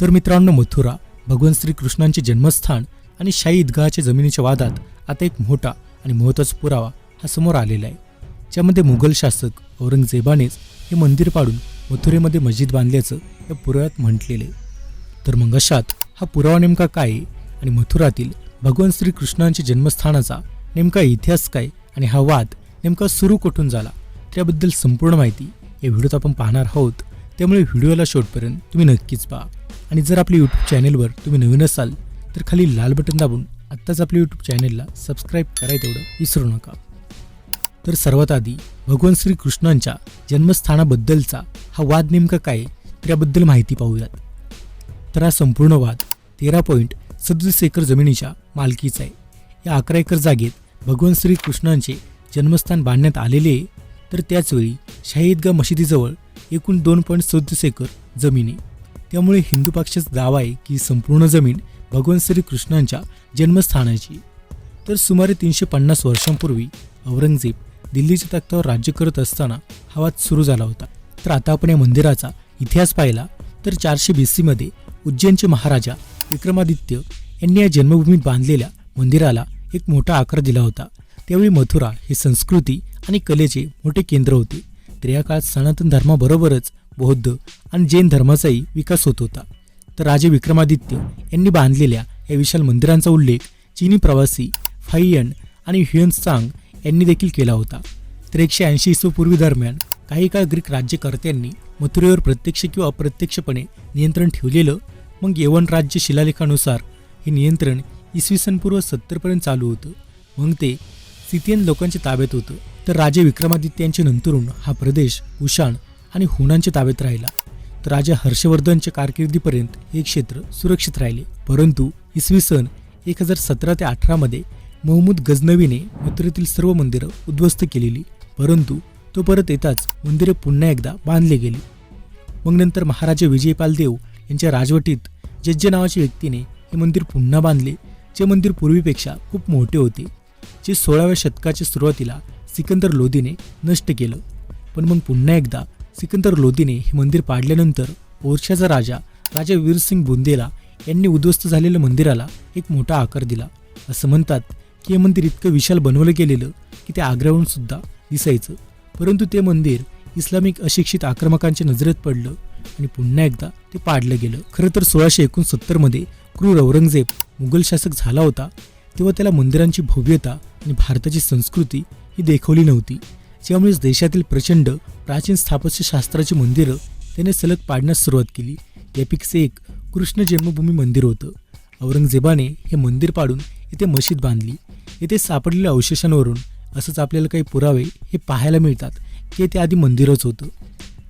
तर मित्रांनो मथुरा भगवान श्रीकृष्णांचे जन्मस्थान आणि शाही ईदगाहच्या जमिनीच्या वादात आता एक मोठा आणि महत्त्वाचा पुरावा हा समोर आलेला आहे. ज्यामध्ये मुघल शासक औरंगजेबानेच हे मंदिर पाडून मथुरेमध्ये मस्जिद बांधल्याचं या पुराव्यात म्हटलेलं आहे. तर मग अशात हा पुरावा नेमका काय आहे आणि मथुरातील भगवान श्रीकृष्णांच्या जन्मस्थानाचा नेमका इतिहास काय आणि हा वाद नेमका सुरू कुठून झाला त्याबद्दल संपूर्ण माहिती या व्हिडिओत आपण पाहणार आहोत. त्यामुळे व्हिडिओला शेवटपर्यंत तुम्ही नक्कीच पहा. आणि जर आपल्या यूट्यूब चॅनेलवर तुम्ही नवीन असाल तर खाली लाल बटन दाबून आत्ताच आपल्या यूट्यूब चॅनेलला सबस्क्राईब करायचं तेवढं विसरू नका. तर सर्वात आधी भगवान श्रीकृष्णांच्या जन्मस्थानाबद्दलचा हा वाद नेमका काय त्याबद्दल माहिती पाहूयात. तर हा संपूर्ण वाद तेरा पॉईंट सदतीस एकर जमिनीच्या मालकीचा आहे. या अकरा एकर जागेत भगवान श्रीकृष्णांचे जन्मस्थान बांधण्यात आलेले आहे. तर त्याचवेळी शाहीदगा मशिदीजवळ एकूण दोन पॉईंट सदतीस एकर जमीन आहे. त्यामुळे हिंदू पक्षाचा दावा आहे की संपूर्ण जमीन भगवान श्रीकृष्णांच्या जन्मस्थानाची. तर सुमारे तीनशे पन्नास वर्षांपूर्वी औरंगजेब दिल्लीच्या तख्तावर राज्य करत असताना हा वाद सुरू झाला होता. तर आता आपण या मंदिराचा इतिहास पाहिला तर चारशे बी सीमध्ये उज्जैनचे महाराजा विक्रमादित्य यांनी या जन्मभूमीत बांधलेल्या मंदिराला एक मोठा आकार दिला होता. त्यावेळी मथुरा हे संस्कृती आणि कलेचे मोठे केंद्र होते. तर या काळात सनातन धर्माबरोबरच बौद्ध आणि जैन धर्माचाही विकास होत होता. तर राजे विक्रमादित्य यांनी बांधलेल्या या विशाल मंदिरांचा उल्लेख चीनी प्रवासी फाईयन आणि ह्युएन यांनी देखील केला होता. तर एकशे ऐंशी पूर्वी दरम्यान काही काळ ग्रीक राज्यकर्त्यांनी मथुरेवर प्रत्यक्ष किंवा अप्रत्यक्षपणे नियंत्रण ठेवलेलं मग यवन राज्य शिलालेखानुसार हे नियंत्रण इसवी सन पूर्व सत्तरपर्यंत चालू होतं. मग ते सिथियन लोकांच्या ताब्यात होतं. तर राजे विक्रमादित्यांच्या नंतरून हा प्रदेश कुशाण आणि हुणांच्या ताब्यात राहिला. तर राजा हर्षवर्धनच्या कारकिर्दीपर्यंत हे क्षेत्र सुरक्षित राहिले. परंतु इसवी सन एक हजार सतरा ते अठरामध्ये महमूद गजनवीने मथुरेतील सर्व मंदिरं उद्ध्वस्त केलेली. परंतु तो परत येताच मंदिरे पुन्हा एकदा बांधली गेली. मग नंतर महाराजा विजयपाल देव यांच्या राजवटीत जज्ज नावाच्या व्यक्तीने हे मंदिर पुन्हा बांधले जे मंदिर पूर्वीपेक्षा खूप मोठे होते जे सोळाव्या शतकाच्या सुरुवातीला सिकंदर लोधीने नष्ट केलं. पण मग पुन्हा एकदा सिकंदर लोधीने हे मंदिर पाडल्यानंतर ओरछाचा राजा राजा वीरसिंग बुंदेला यांनी उद्ध्वस्त झालेल्या मंदिराला एक मोठा आकार दिला. असं म्हणतात की हे मंदिर इतकं विशाल बनवलं गेलेलं की ते आग्र्याहून सुद्धा दिसायचं. परंतु ते मंदिर इस्लामिक अशिक्षित आक्रमकांच्या नजरेत पडलं आणि पुन्हा एकदा ते पाडलं गेलं. खरं तर सोळाशे एकोणसत्तरमध्ये क्रूर औरंगजेब मुघल शासक झाला होता तेव्हा त्याला मंदिरांची भव्यता आणि भारताची संस्कृती ही देखवली नव्हती. त्यामुळेच देशातील प्रचंड प्राचीन स्थापत्यशास्त्राची मंदिरं त्याने सलग पाडण्यास सुरुवात केली. यापैकी एक कृष्ण जन्मभूमी मंदिर होतं. औरंगजेबाने हे मंदिर पाडून इथे मशीद बांधली. येथे सापडलेल्या अवशेषांवरून असंच आपल्याला काही पुरावे हे पाहायला मिळतात की ते आधी मंदिरच होतं.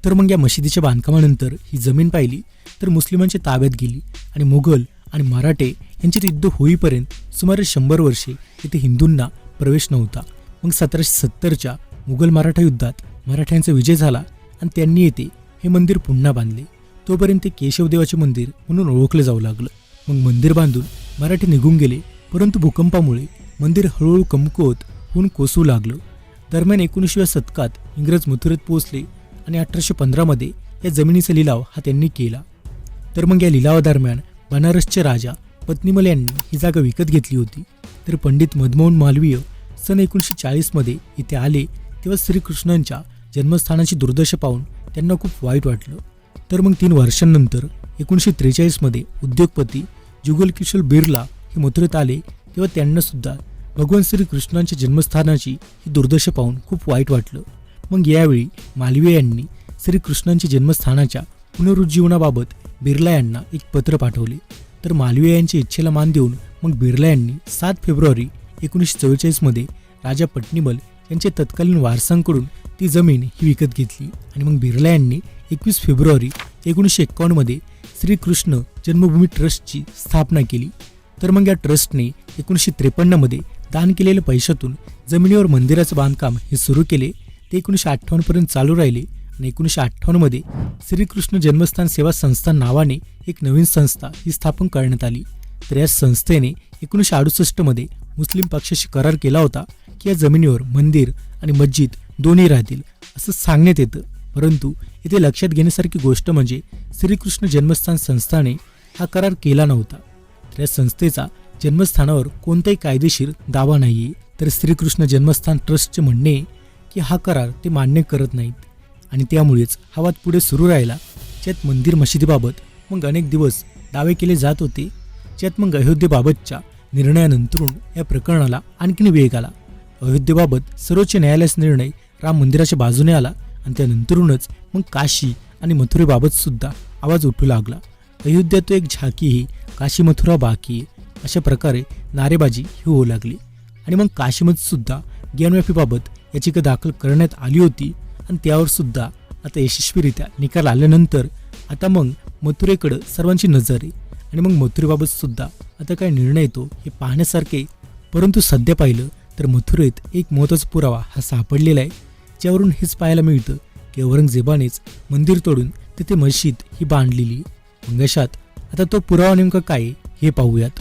तर मग या मशिदीच्या बांधकामानंतर ही जमीन पाहिली तर मुस्लिमांच्या ताब्यात गेली आणि मुघल आणि मराठे यांच्यात युद्ध होईपर्यंत सुमारे शंभर वर्षे येथे हिंदूंना प्रवेश नव्हता. मग सतराशे सत्तरच्या मुघल मराठा युद्धात मराठ्यांचा विजय झाला आणि त्यांनी येथे हे मंदिर पुन्हा बांधले. तोपर्यंत ते केशवदेवाचे मंदिर म्हणून ओळखलं जाऊ लागलं. मग मंदिर बांधून मराठी निघून गेले परंतु भूकंपामुळे मंदिर हळूहळू कमकुवत होऊन कोसू लागलं. दरम्यान एकोणीसव्या शतकात इंग्रज मथुरेत पोहोचले आणि अठराशे पंधरामध्ये या जमिनीचा लिलाव हा त्यांनी केला. तर मग या लिलावादरम्यान बनारसचे राजा पत्नीमल यांनी ही जागा विकत घेतली होती. तर पंडित मदमोहन मालवीय सन एकोणीसशे चाळीसमध्ये इथे आले तेव्हा श्रीकृष्णांच्या जन्मस्थानाची दुर्दशा पाहून त्यांना खूप वाईट वाटलं. तर मग तीन वर्षांनंतर एकोणीसशे त्रेचाळीसमध्ये उद्योगपती जुगल किशोर बिर्ला हे मथुरेत आले तेव्हा त्यांनासुद्धा भगवान श्रीकृष्णांच्या जन्मस्थानाची ही दुर्दशा पाहून खूप वाईट वाटलं. मग यावेळी मालवीय यांनी श्रीकृष्णांच्या जन्मस्थानाच्या पुनरुज्जीवनाबाबत बिर्ला यांना एक पत्र पाठवले. तर मालवीय यांच्या इच्छेला मान देऊन मग बिर्ला यांनी सात फेब्रुवारी एकोणीसशे चव्वेचाळीसमध्ये राजा पटनीमल यांच्या तत्कालीन वारसांकडून ती जमीन ही विकत घेतली. आणि मग बिर्ला यांनी एकवीस फेब्रुवारी एकोणीसशे एक्कावन्नमध्ये श्रीकृष्ण जन्मभूमी ट्रस्टची स्थापना केली. तर मग या ट्रस्टने एकोणीसशे त्रेपन्नमध्ये दान केलेल्या पैशातून जमिनीवर मंदिराचं बांधकाम हे सुरू केले. ते एकोणीसशे अठ्ठावन्नपर्यंत चालू राहिले आणि एकोणीसशे अठ्ठावन्नमध्ये श्रीकृष्ण जन्मस्थान सेवा संस्था नावाने एक नवीन संस्था ही स्थापन करण्यात आली. तर या संस्थेने एकोणीसशे अडुसष्टमध्ये मुस्लिम पक्षाशी करार केला होता. की या जमिनीवर मंदिर आणि मस्जिद दोन्ही राहतील असं सांगण्यात येतं. परंतु इथे लक्षात घेण्यासारखी गोष्ट म्हणजे श्रीकृष्ण जन्मस्थान संस्थाने हा करार केला नव्हता. तर या संस्थेचा जन्मस्थानावर कोणताही कायदेशीर दावा नाही तर श्रीकृष्ण जन्मस्थान ट्रस्टचे म्हणणे की हा करार ते मान्य करत नाहीत. आणि त्यामुळेच हा वाद पुढे सुरू राहिला ज्यात मंदिर मशिदीबाबत मग अनेक दिवस दावे केले जात होते. ज्यात मग अयोध्येबाबतच्या निर्णयानंतरून या प्रकरणाला आणखीन वेग आला. अयोध्येबाबत सर्वोच्च न्यायालयाचा निर्णय राम मंदिराच्या बाजूने आला आणि त्यानंतरूनच मग काशी आणि मथुरेबाबत सुद्धा आवाज उठू लागला. अयोध्या तो एक झाकी ही काशी मथुरा बाकी अशा प्रकारे नारेबाजी ही होऊ लागली. आणि मग काशीमध्ये सुद्धा ज्ञानव्यापीबाबत याचिका दाखल करण्यात आली होती आणि त्यावर सुद्धा आता यशस्वीरित्या निकाल आल्यानंतर आता मग मथुरेकडं सर्वांची नजर आहे. आणि मग मथुरेबाबत सुद्धा आता काय निर्णय येतो हे पाहण्यासारखे परंतु सध्या पाहिलं तर मथुरेत एक महत्त्वाचा पुरावा हा सापडलेला आहे ज्यावरून हेच पाहायला मिळतं की औरंगजेबानेच मंदिर तोडून तिथे मशीद ही बांधलेली आहे. मग अशात आता तो पुरावा नेमका काय हे पाहूयात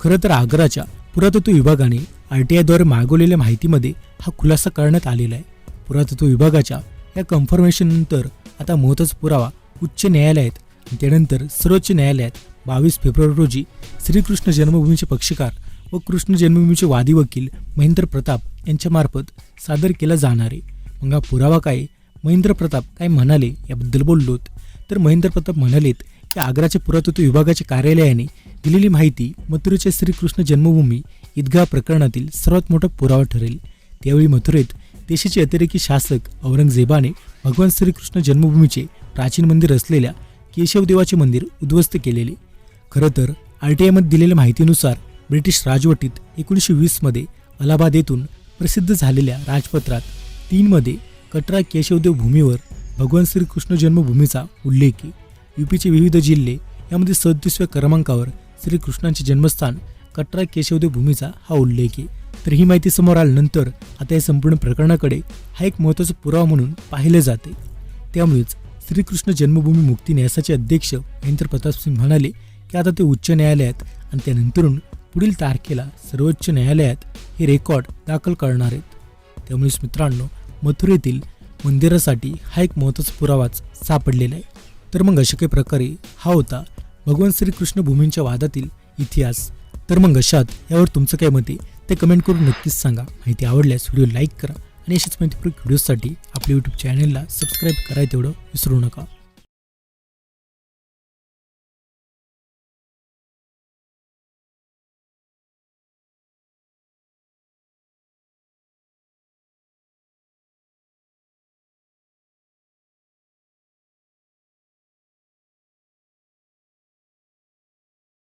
खरं तर आग्राच्या पुरातत्व विभागाने आर टी आयद्वारे मागवलेल्या माहितीमध्ये हा खुलासा करण्यात आलेला आहे पुरातत्व विभागाच्या या कन्फर्मेशननंतर आता महत्त्वाचा पुरावा उच्च न्यायालयात त्यानंतर सर्वोच्च न्यायालयात बावीस फेब्रुवारी रोजी श्रीकृष्ण जन्मभूमीचे पक्षकार व कृष्ण जन्मभूमीचे वादी वकील महेंद्र प्रताप यांच्यामार्फत सादर केला जाणार आहे. मग हा पुरावा काय? महेंद्र प्रताप काय म्हणाले याबद्दल बोललोत. तर महेंद्र प्रताप म्हणालेत की आग्राच्या पुरातत्व विभागाच्या कार्यालयाने दिलेली माहिती मथुरेच्या श्रीकृष्ण जन्मभूमी ईदगाह प्रकरणातील सर्वात मोठा पुरावा ठरेल. त्यावेळी मथुरेत देशाचे अतिरेकी शासक औरंगजेबाने भगवान श्रीकृष्ण जन्मभूमीचे प्राचीन मंदिर असलेल्या केशवदेवाचे मंदिर उद्ध्वस्त केलेले. खरं तर आर टी आयमध्ये दिलेल्या माहितीनुसार ब्रिटिश राजवटीत एकोणीसशे वीसमध्ये अलाहाबाद येथून प्रसिद्ध झालेल्या राजपत्रात तीनमध्ये कटरा केशवदेव भूमीवर भगवान श्रीकृष्ण जन्मभूमीचा उल्लेख आहे. युपीचे विविध जिल्हे यामध्ये सदतीसव्या क्रमांकावर श्रीकृष्णांचे जन्मस्थान कटरा केशवदेव भूमीचा हा उल्लेख आहे. तर ही माहिती समोर आल्यानंतर आता या संपूर्ण प्रकरणाकडे हा एक महत्त्वाचा पुरावा म्हणून पाहिले जाते. त्यामुळेच श्रीकृष्ण जन्मभूमी मुक्ती न्यासाचे अध्यक्ष महेंद्र प्रताप सिंग म्हणाले की आता ते उच्च न्यायालयात आणि त्यानंतरून पुढील तारखेला सर्वोच्च न्यायालयात हे रेकॉर्ड दाखल करणार आहेत. त्यामुळेच मित्रांनो मथुरेतील मंदिरासाठी हा एक महत्त्वाचा पुरावाच सापडलेला आहे. तर मग अशा काही प्रकारे हा होता भगवान श्रीकृष्ण भूमींच्या वादातील इतिहास. तर मग अशात यावर तुमचं काय मते ते कमेंट करून नक्कीच सांगा. माहिती आवडल्यास व्हिडिओ लाईक करा आणि अशाच माहितीपूर्वक व्हिडिओसाठी आपल्या यूट्यूब चॅनलला सबस्क्राईब करा तेवढं विसरू नका.